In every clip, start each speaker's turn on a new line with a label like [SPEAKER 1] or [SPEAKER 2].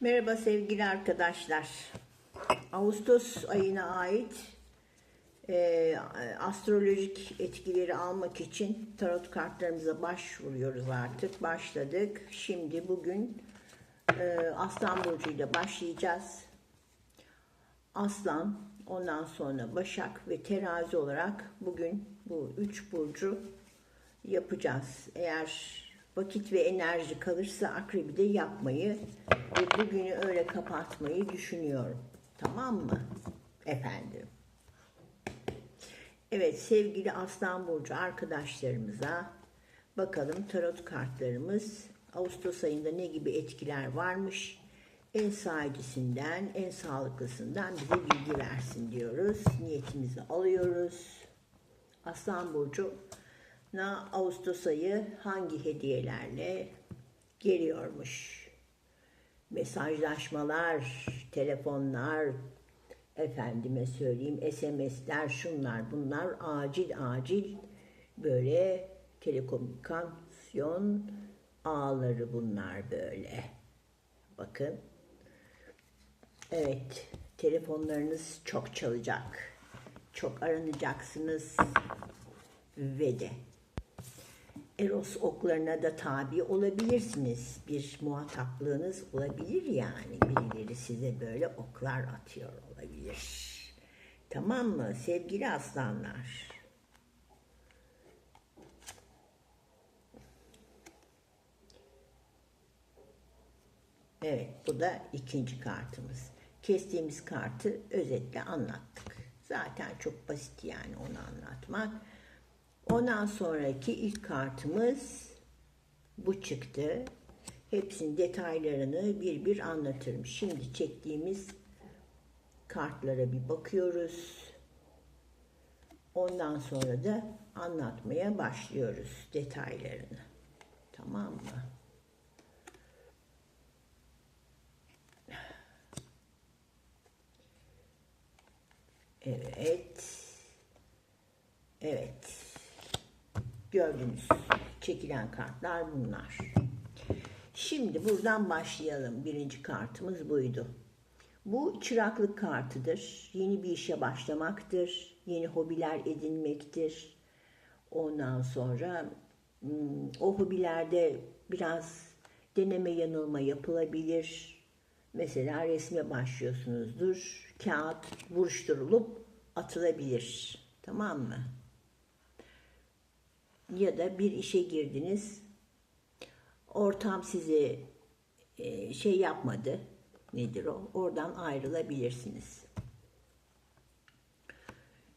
[SPEAKER 1] Merhaba sevgili arkadaşlar. Ağustos ayına ait e, astrolojik etkileri almak için tarot kartlarımıza başvuruyoruz artık. Başladık. Şimdi bugün e, Aslan Burcu ile başlayacağız. Aslan, ondan sonra Başak ve Terazi olarak bugün bu üç burcu yapacağız. Eğer vakit ve enerji kalırsa akrebi de yapmayı ve bugünü öyle kapatmayı düşünüyorum. Tamam mı? Efendim. Evet sevgili Aslan Burcu arkadaşlarımıza bakalım tarot kartlarımız Ağustos ayında ne gibi etkiler varmış. En sağcısından, en sağlıklısından bize bilgi versin diyoruz. Niyetimizi alıyoruz. Aslan Burcu na Ağustos ayı hangi hediyelerle geliyormuş? Mesajlaşmalar, telefonlar, efendime söyleyeyim SMS'ler, şunlar bunlar acil acil böyle telekomünikasyon ağları bunlar böyle. Bakın. Evet, telefonlarınız çok çalacak. Çok aranacaksınız ve de Eros oklarına da tabi olabilirsiniz. Bir muhataplığınız olabilir yani. Birileri size böyle oklar atıyor olabilir. Tamam mı sevgili aslanlar? Evet bu da ikinci kartımız. Kestiğimiz kartı özetle anlattık. Zaten çok basit yani onu anlatmak. Ondan sonraki ilk kartımız bu çıktı. Hepsinin detaylarını bir bir anlatırım. Şimdi çektiğimiz kartlara bir bakıyoruz. Ondan sonra da anlatmaya başlıyoruz detaylarını. Tamam mı? Evet. Evet. Gördünüz. Çekilen kartlar bunlar. Şimdi buradan başlayalım. Birinci kartımız buydu. Bu çıraklık kartıdır. Yeni bir işe başlamaktır. Yeni hobiler edinmektir. Ondan sonra hmm, o hobilerde biraz deneme yanılma yapılabilir. Mesela resme başlıyorsunuzdur. Kağıt buruşturulup atılabilir. Tamam mı? Ya da bir işe girdiniz. Ortam sizi e, şey yapmadı. Nedir o? Oradan ayrılabilirsiniz.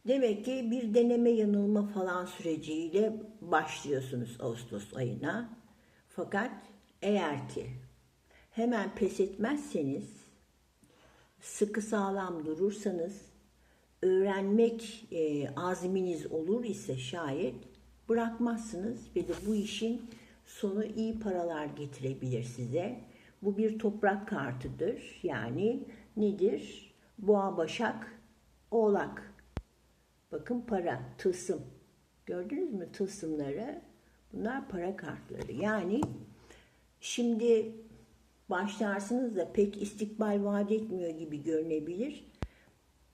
[SPEAKER 1] Demek ki bir deneme yanılma falan süreciyle başlıyorsunuz Ağustos ayına. Fakat eğer ki hemen pes etmezseniz sıkı sağlam durursanız öğrenmek e, azminiz olur ise şayet bırakmazsınız ve de bu işin sonu iyi paralar getirebilir size. Bu bir toprak kartıdır. Yani nedir? Boğa, Başak, Oğlak. Bakın para, tılsım. Gördünüz mü tılsımları? Bunlar para kartları. Yani şimdi başlarsınız da pek istikbal vaat etmiyor gibi görünebilir.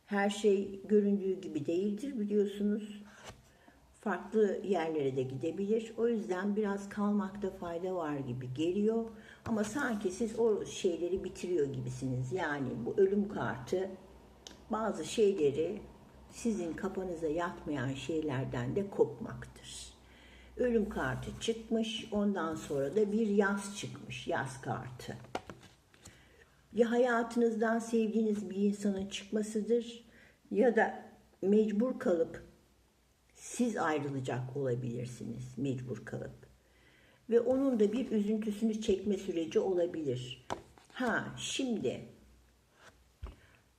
[SPEAKER 1] Her şey göründüğü gibi değildir biliyorsunuz farklı yerlere de gidebilir. O yüzden biraz kalmakta fayda var gibi geliyor. Ama sanki siz o şeyleri bitiriyor gibisiniz. Yani bu ölüm kartı bazı şeyleri sizin kafanıza yatmayan şeylerden de kopmaktır. Ölüm kartı çıkmış, ondan sonra da bir yaz çıkmış, yaz kartı. Ya hayatınızdan sevdiğiniz bir insanın çıkmasıdır ya da mecbur kalıp siz ayrılacak olabilirsiniz mecbur kalıp. Ve onun da bir üzüntüsünü çekme süreci olabilir. Ha şimdi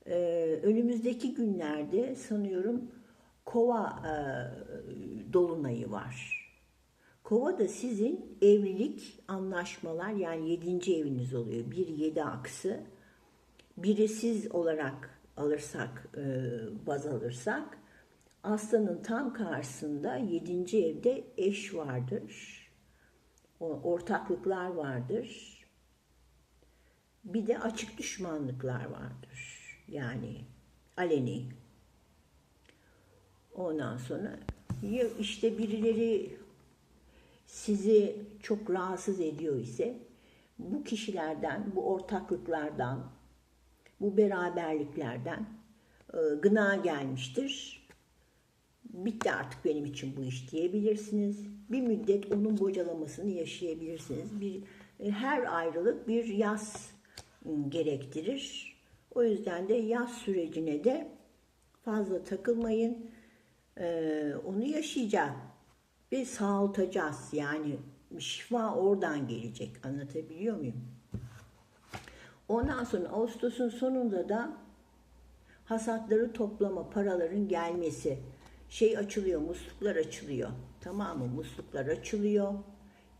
[SPEAKER 1] e, önümüzdeki günlerde sanıyorum kova e, dolunayı var. Kova da sizin evlilik anlaşmalar yani yedinci eviniz oluyor. Bir yedi aksı. Biri siz olarak alırsak, e, baz alırsak Aslanın tam karşısında yedinci evde eş vardır. Ortaklıklar vardır. Bir de açık düşmanlıklar vardır. Yani aleni. Ondan sonra ya işte birileri sizi çok rahatsız ediyor ise bu kişilerden, bu ortaklıklardan, bu beraberliklerden gına gelmiştir. Bitti artık benim için bu iş diyebilirsiniz. Bir müddet onun bocalamasını yaşayabilirsiniz. Bir e, her ayrılık bir yaz m, gerektirir. O yüzden de yaz sürecine de fazla takılmayın. E, onu yaşayacağız ve sağaltacağız. Yani şifa oradan gelecek. Anlatabiliyor muyum? Ondan sonra Ağustos'un sonunda da hasatları toplama, paraların gelmesi. Şey açılıyor, musluklar açılıyor. Tamam mı? Musluklar açılıyor.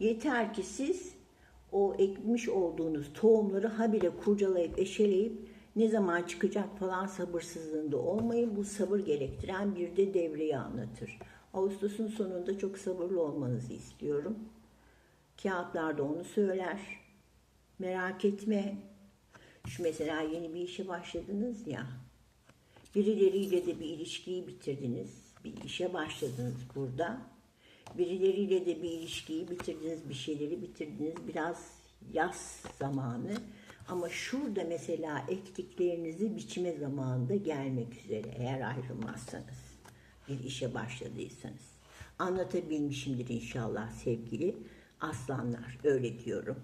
[SPEAKER 1] Yeter ki siz o ekmiş olduğunuz tohumları habire kurcalayıp eşeleyip ne zaman çıkacak falan sabırsızlığında olmayın. Bu sabır gerektiren bir de devreyi anlatır. Ağustos'un sonunda çok sabırlı olmanızı istiyorum. Kağıtlarda onu söyler. Merak etme. Şu mesela yeni bir işe başladınız ya. Birileriyle de bir ilişkiyi bitirdiniz. Bir işe başladınız burada. Birileriyle de bir ilişkiyi bitirdiniz, bir şeyleri bitirdiniz. Biraz yaz zamanı. Ama şurada mesela ektiklerinizi biçime zamanında gelmek üzere eğer ayrılmazsanız, bir işe başladıysanız. Anlatabilmişimdir inşallah sevgili aslanlar, öyle diyorum.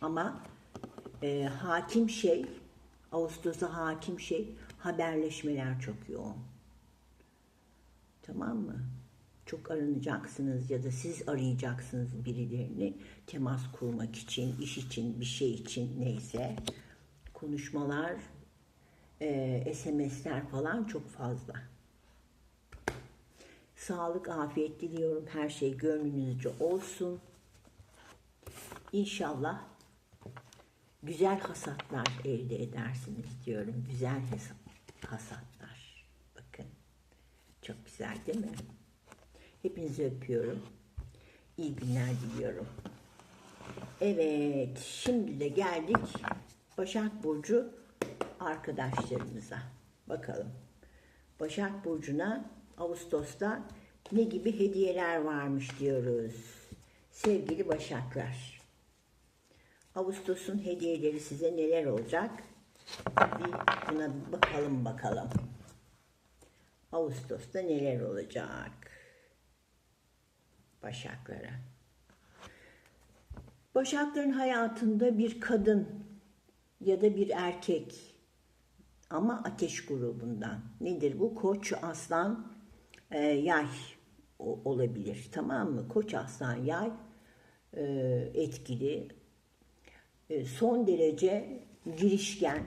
[SPEAKER 1] Ama e, hakim şey, Ağustos'a hakim şey, haberleşmeler çok yoğun. Tamam mı? Çok aranacaksınız ya da siz arayacaksınız birilerini temas kurmak için, iş için, bir şey için neyse. Konuşmalar, e, SMS'ler falan çok fazla. Sağlık, afiyet diliyorum. Her şey gönlünüzce olsun. İnşallah güzel hasatlar elde edersiniz diyorum. Güzel. Bakın. Çok güzel değil mi? Hepinizi öpüyorum. İyi günler diliyorum. Evet, şimdi de geldik Başak Burcu arkadaşlarımıza. Bakalım. Başak Burcu'na Ağustos'ta ne gibi hediyeler varmış diyoruz. Sevgili Başaklar. Ağustos'un hediyeleri size neler olacak? Bir buna bakalım bakalım. Ağustos'ta neler olacak? Başaklara. Başakların hayatında bir kadın ya da bir erkek ama ateş grubundan. Nedir bu? Koç, aslan, e, yay olabilir. Tamam mı? Koç, aslan, yay e, etkili. E, son derece girişken,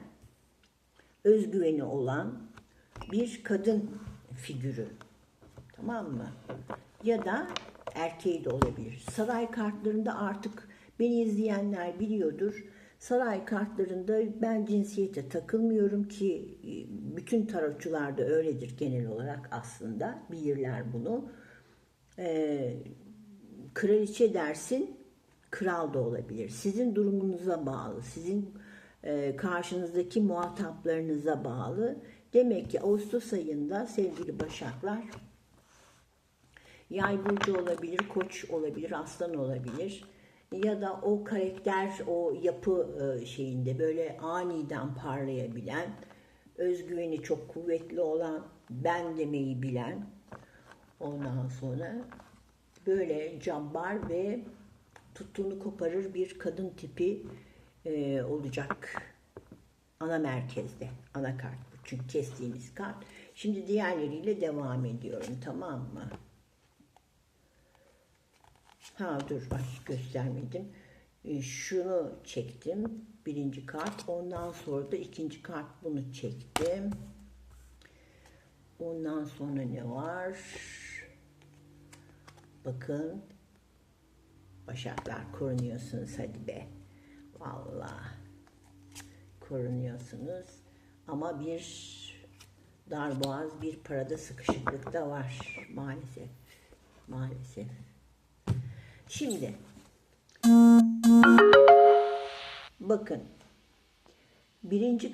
[SPEAKER 1] özgüveni olan bir kadın figürü. Tamam mı? Ya da erkeği de olabilir. Saray kartlarında artık beni izleyenler biliyordur. Saray kartlarında ben cinsiyete takılmıyorum ki e, bütün tarotçular da öyledir genel olarak aslında. Bilirler bunu. Ee, kraliçe dersin, kral da olabilir. Sizin durumunuza bağlı, sizin e, karşınızdaki muhataplarınıza bağlı. Demek ki Ağustos ayında sevgili Başaklar Yay burcu olabilir, koç olabilir, aslan olabilir. Ya da o karakter, o yapı e, şeyinde böyle aniden parlayabilen, özgüveni çok kuvvetli olan, ben demeyi bilen, ondan sonra böyle cabbar ve tuttuğunu koparır bir kadın tipi e, olacak ana merkezde, ana kart. Çünkü kestiğimiz kart. Şimdi diğerleriyle devam ediyorum, tamam mı? Ha dur ay göstermedim. E, şunu çektim. Birinci kart. Ondan sonra da ikinci kart bunu çektim. Ondan sonra ne var? Bakın. Başaklar korunuyorsunuz hadi be. Vallahi korunuyorsunuz. Ama bir darboğaz bir parada sıkışıklık da var maalesef. Maalesef. Şimdi bakın Birinci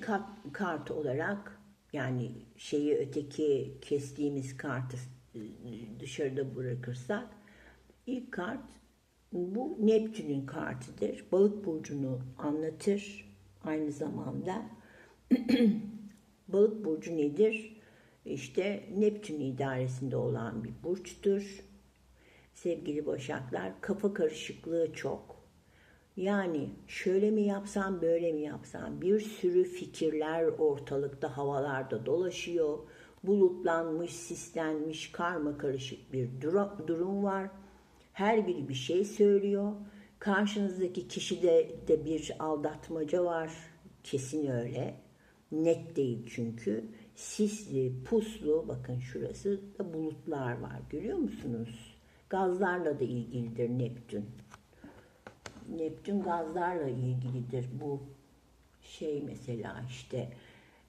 [SPEAKER 1] kart, olarak yani şeyi öteki kestiğimiz kartı dışarıda bırakırsak ilk kart bu Neptün'ün kartıdır. Balık burcunu anlatır aynı zamanda. Balık burcu nedir? İşte Neptün idaresinde olan bir burçtur. Sevgili Başaklar, kafa karışıklığı çok. Yani şöyle mi yapsam, böyle mi yapsam? Bir sürü fikirler ortalıkta, havalarda dolaşıyor. Bulutlanmış, sislenmiş, karma karışık bir durum var. Her biri bir şey söylüyor. Karşınızdaki kişide de bir aldatmaca var. Kesin öyle. Net değil çünkü. Sisli, puslu, bakın şurası da bulutlar var. Görüyor musunuz? Gazlarla da ilgilidir Neptün. Neptün gazlarla ilgilidir. Bu şey mesela işte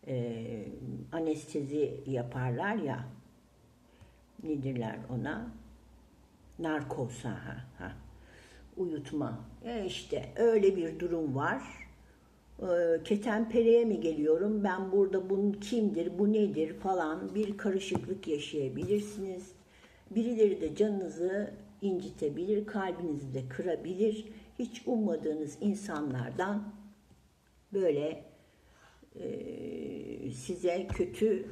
[SPEAKER 1] e, anestezi yaparlar ya nedirler ona? Narkoz ha, ha. Uyutma. E işte öyle bir durum var. Ketenpereye mi geliyorum? Ben burada bunun kimdir, bu nedir falan bir karışıklık yaşayabilirsiniz. Birileri de canınızı incitebilir, kalbinizi de kırabilir. Hiç ummadığınız insanlardan böyle e, size kötü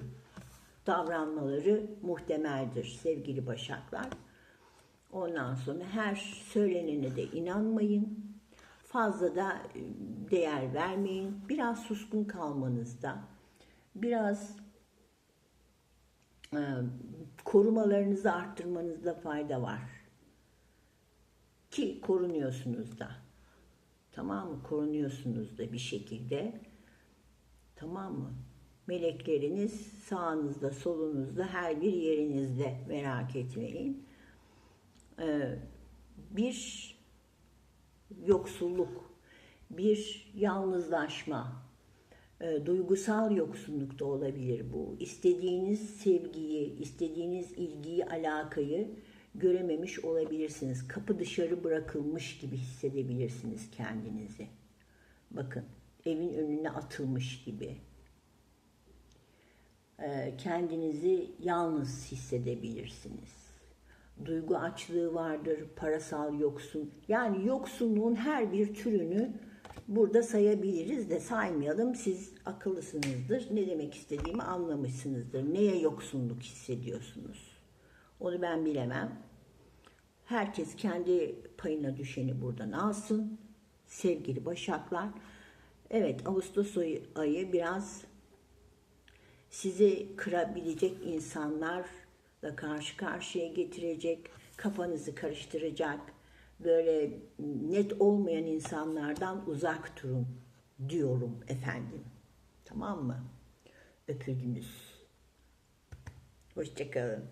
[SPEAKER 1] davranmaları muhtemeldir sevgili başaklar. Ondan sonra her söylenene de inanmayın. Fazla da e, değer vermeyin. Biraz suskun kalmanızda, biraz e, korumalarınızı arttırmanızda fayda var. Ki korunuyorsunuz da. Tamam mı? Korunuyorsunuz da bir şekilde. Tamam mı? Melekleriniz sağınızda, solunuzda, her bir yerinizde merak etmeyin. Ee, bir yoksulluk, bir yalnızlaşma, e, duygusal yoksunluk da olabilir bu. İstediğiniz sevgiyi, istediğiniz ilgiyi, alakayı görememiş olabilirsiniz. Kapı dışarı bırakılmış gibi hissedebilirsiniz kendinizi. Bakın, evin önüne atılmış gibi. Ee, kendinizi yalnız hissedebilirsiniz. Duygu açlığı vardır, parasal yoksun. Yani yoksunluğun her bir türünü burada sayabiliriz de saymayalım. Siz akıllısınızdır. Ne demek istediğimi anlamışsınızdır. Neye yoksunluk hissediyorsunuz? Onu ben bilemem. Herkes kendi payına düşeni buradan alsın. Sevgili Başaklar. Evet Ağustos ayı, biraz sizi kırabilecek insanlarla karşı karşıya getirecek, kafanızı karıştıracak, böyle net olmayan insanlardan uzak durun diyorum efendim. Tamam mı? Öpüldünüz. Hoşçakalın.